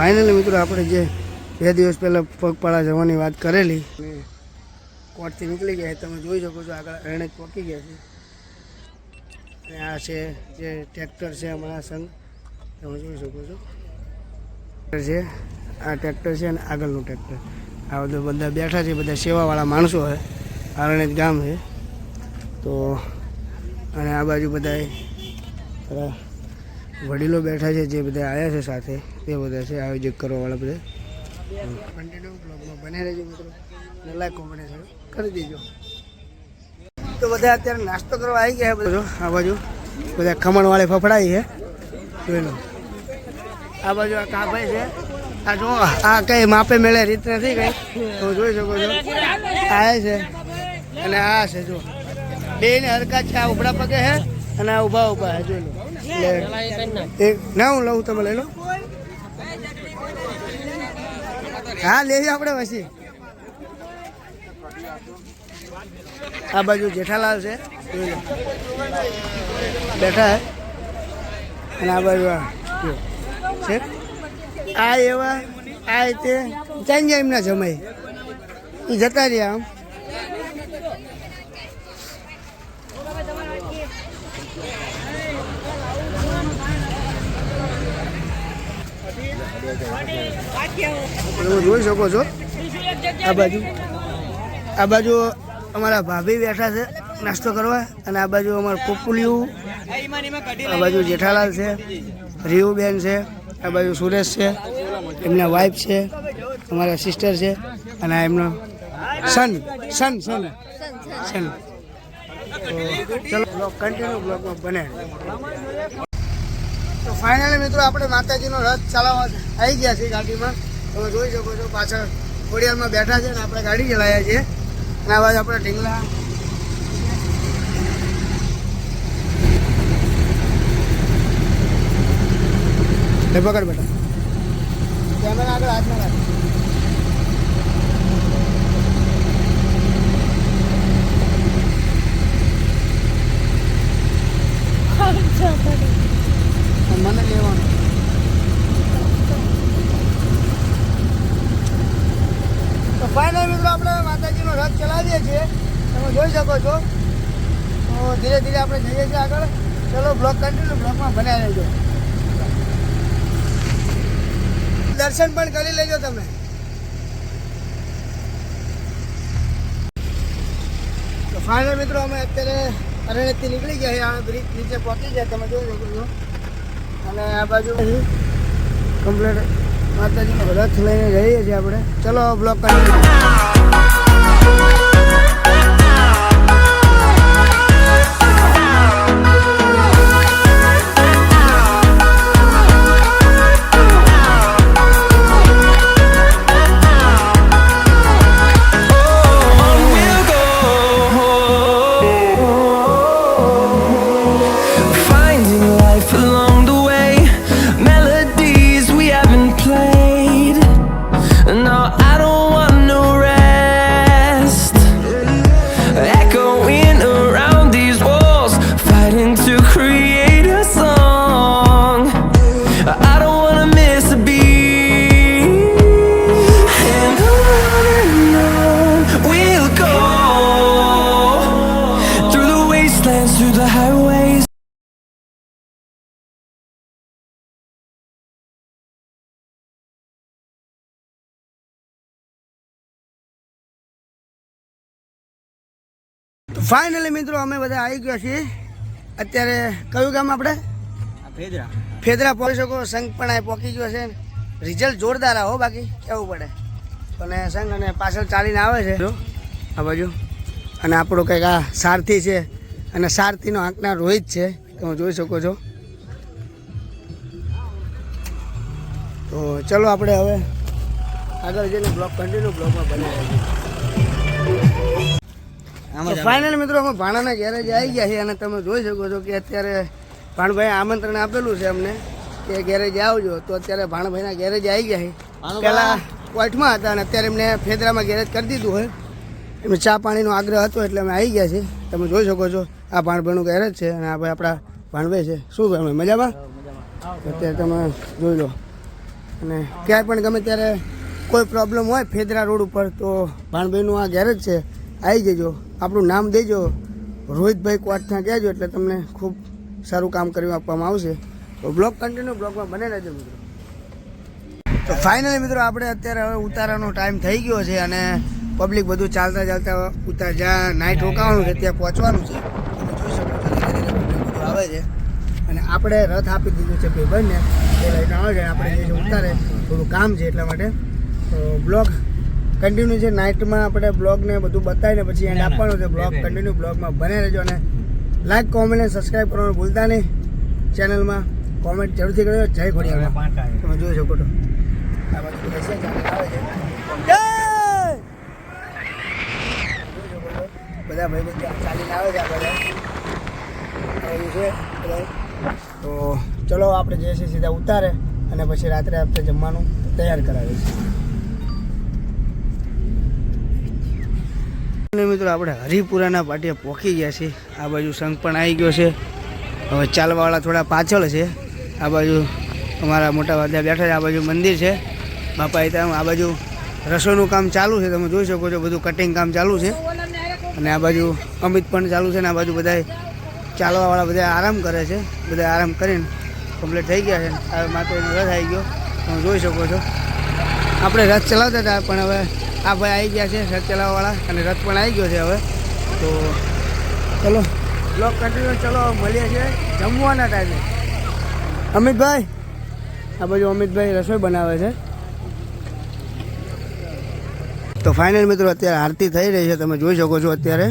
finally મિત્રો, આપણે જે બે દિવસ પહેલાં પગપાળા જવાની વાત કરેલી કોર્ટથી નીકળી ગયા. તમે જોઈ શકો છો, આગળ એણે જ પકી ગયા છે. અને આ છે જે ટ્રેક્ટર છે અમારા સંઘ. તમે જોઈ શકો છો. છે, આ ટ્રેક્ટર છે અને આગળનું ટ્રેક્ટર. આ બધા બધા બેઠા છે, બધા સેવાવાળા માણસો છે. આ રણેજ ગામ છે. તો, અને આ બાજુ બધા વડીલો બેઠા છે, જે બધા આવ્યા છે સાથે, તે બધા છે, આયોજક કરવાવાળા બધા. કન્ટિન્યુ બ્લોગમાં બને કરી દેજો તો બધા અત્યારે નાસ્તો કરવા આવી ગયા બધો. આ બાજુ બધા ખમણવાળે ફફડાઈ છે. જોઈ લો. આ બાજુ આ કાભાઈ છે. આ જો, આ કઈ માપે મેળે રીત નથી કઈ. તો જોઈ શકો છો. આ છે અને આ છે, જો. બે ને હરકત છે, આ ઉભડા પગે છે અને આ ઊભા ઊભા છે, જોઈ લો. એટલે ના, હું લઉં, તમે લઈ લો. હા લેજો આપણે પછી. આ બાજુ જેઠાલાલ છે. બેઠા અને આ બાજુ છે? આ એવા આ રીતે ક્યાં ગયા એમના જમાઈ. એ જતા રહ્યા આમ. તમે જોઈ શકો છો. આ બાજુ. આ બાજુ અમારા ભાભી બેઠા છે નાસ્તો કરવા અને આ બાજુ અમારું પોપુલિયું આ બાજુ જેઠાલાલ છે રીયુબેન છે આ બાજુ સુરેશ છે એમના વાઈફ છે અમારા સિસ્ટર છે અને આ એમનો સન સન સન સન ચલો કન્ટિન્યુ બ્લોગમાં બને. તો ફાઇનલી મિત્રો આપણે માતાજીનો રથ ચલાવવા આવી ગયા છીએ ગાડીમાં. તમે જોઈ શકો છો પાછળ ખોડિયારમાં બેઠા છે ને આપણે ગાડી ચલાવ્યા છીએ. અને આ બાજુ આપણે ઢીંગલા. પકડ બેટા. કેમેરા આગળ હાથમાં રાખ મને લેવાનું તો ફાઇનલ મિત્રો આપણે માતાજીનો રથ ચલાવીએ છીએ તમે જોઈ શકો છો તો ધીરે ધીરે છીએ આગળ. ચલો બ્લોક કન્ટિન્યુ બ્લોકમાં બનાવી લેજો દર્શન પણ કરી લેજો તમે. તો ફાઇનલ મિત્રો, અમે અત્યારે અરણ્યથી નીકળી ગયા આ બ્રિજ નીચે પહોંચી ગયા. તમે જોઈ શકો છો. અને આ બાજુ કમ્પ્લીટ માતાજીનો રથ લઈને જઈએ છીએ આપણે. ચલો બ્લોક કરી ફાઇનલી મિત્રો અમે બધા આવી ગયા છીએ. અત્યારે કયું ગામ આપણે? ફેદરા. ફેદરા પહોંચી શકો સંઘ પણ આ પહોંચી ગયો છે. રિઝલ્ટ જોરદાર આવો બાકી કેવું પડે? અને સંઘ અને પાછળ ચાલીને આવે છે. આ બાજુ. અને આપણો કંઈક આ સારથી છે. અને સારથીનો આંકના રોહિત છે તમે જોઈ શકો છો. તો ચલો આપણે હવે આગળ જઈને બ્લોગ કન્ટિન્યુ બ્લોકમાં બની રહેજો આમાં જ ફાઇનલ મિત્રો અમે ભાણાના ગેરેજ આવી ગયા છીએ અને તમે જોઈ શકો છો કે અત્યારે ભાણભાઈ આમંત્રણ આપેલું છે અમને કે ગેરેજ આવજો. તો અત્યારે ભાણભાઈના ગેરેજ આવી ગયા છે પહેલા પહેલાં હતા અને અત્યારે એમને ફેદરામાં ગેરેજ કરી દીધું હોય. એમને ચા પાણીનો આગ્રહ હતો એટલે અમે આવી ગયા છીએ. તમે જોઈ શકો છો આ ભાણભાઈનું ગેરેજ છે અને આ ભાઈ આપણા ભાણભાઈ છે. શું ભાઈ મજામાં? અત્યારે તમે જોઈ લો. અને ક્યાંય પણ ગમે ત્યારે કોઈ પ્રોબ્લેમ હોય ફેદરા રોડ ઉપર તો ભાણભાઈનું આ ગેરેજ છે. આવી જજો. આપણું નામ દેજો. રોહિતભાઈ કોટના કહેજો એટલે તમને ખૂબ સારું કામ કરી આપવામાં આવશે. તો બ્લોગ કન્ટિન્યુ બ્લોગમાં બને રહેજો મિત્રો. તો ફાઇનલી મિત્રો આપણે અત્યારે હવે ઉતારાનો ટાઈમ થઈ ગયો છે અને પબ્લિક બધું ચાલતા ચાલતા ઉતાર જ્યાં નાઇટ રોકાવાનું છે ત્યાં પહોંચવાનું છે. તમે જોઈ શકો છો ધીરે ધીરે બધું આવે છે. અને આપણે રથ આપી દીધું છે ભાઈબંધને. એ લઈને આવે છે, આપણે જે ઉતારે, થોડું કામ છે એટલા માટે. તો બ્લોગ કન્ટિન્યુ છે નાઇટમાં આપણે બ્લોગને બધું બતાવીને પછી એન્ડ આપવાનું છે બ્લોગ કન્ટિન્યુ બ્લોગમાં બને રહેજો અને લાઈક કોમેન્ટ અને સબસ્ક્રાઈબ કરવાનું ભૂલતા નહીં. ચેનલમાં કોમેન્ટ જરૂરથી કરજો. જય ખોડિયારમાં તમે જોઈ શકો છો. આ બધા આવે છે. છો. બધા ભાઈ બધા ચાલીને આવે છે બધા આવ્યું છે. તો ચલો આપણે જે છે સીધા ઉતારે અને પછી રાત્રે આપણે જમવાનું તૈયાર કરાવીએ મિત્રો આપણે હરિપુરાના પાટીએ પહોંચી ગયા છીએ. આ બાજુ સંઘ પણ આવી ગયો છે. હવે ચાલવાવાળા થોડા પાછળ છે. આ બાજુ અમારા મોટા વાદ્યા બેઠા છે. આ બાજુ મંદિર છે. બાપા ત્યાં આ બાજુ રસોઈનું કામ ચાલુ છે. તમે જોઈ શકો છો, બધું કટિંગ કામ ચાલુ છે. અને આ બાજુ અમિત પણ ચાલુ છે ને આ બાજુ બધા ચાલવાવાળા બધા આરામ કરે છે. બધા આરામ કરીને કમ્પ્લીટ થઈ ગયા છે. હવે માતાનો રથ આવી ગયો. તમે જોઈ શકો છો. આપણે રથ ચલાવતા હતા, પણ હવે આ ભાઈ આવી ગયા છે રથ ચલાવવાવાળા, અને રથ પણ આવી ગયો છે હવે. તો ચલો બ્લોક કન્ટિન્યુ ચલો, મળીએ છીએ જમવાના ટાઈમે અમિતભાઈ, આ બાજુ અમિતભાઈ રસોઈ બનાવે છે. તો ફાઇનલ મિત્રો, અત્યારે આરતી થઈ રહી છે, તમે જોઈ શકો છો અત્યારે.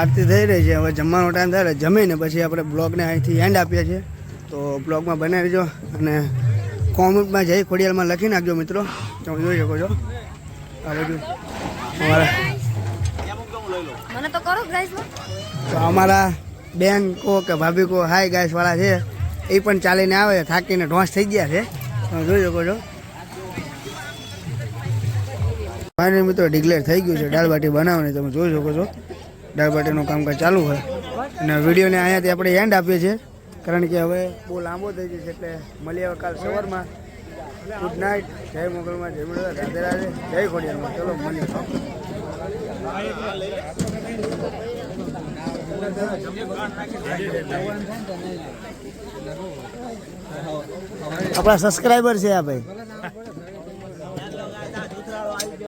આરતી થઈ રહી છે હવે જમવાનો ટાઈમ થાય એટલે જમીને પછી આપણે બ્લોગને અહીંથી એન્ડ આપીએ છીએ. તો બ્લોગમાં બનાવીજો રહેજો અને કોમેન્ટમાં જય ખોડિયાલમાં લખી નાખજો મિત્રો. તમે જોઈ શકો છો. આ બધું અમારા તો અમારા બેન કહો કે ભાભી કહો હાય ગાયસવાળા છે. એ પણ ચાલીને આવે થાકીને ઢોંસ થઈ ગયા છે. તમે જોઈ શકો છો. ફાઇનલ મિત્રો ડિક્લેર થઈ ગયું છે. દાળ બાટી બનાવવાની તમે જોઈ શકો છો. દાળ બાટીનું કામકાજ ચાલુ હોય. અને વિડીયોને અહીંયાથી આપણે એન્ડ આપીએ છીએ. કારણ કે હવે બહુ લાંબો થઈ જશે એટલે મળીએ હવે કાલ સવારમાં. ગુડ નાઇટ જય મોગલમાં, જય મળવા રાધે રાધે. જય ખોડિયારમાં. ચલો, મળીએ. આપણા સબસ્ક્રાઈબર છે આ ભાઈ.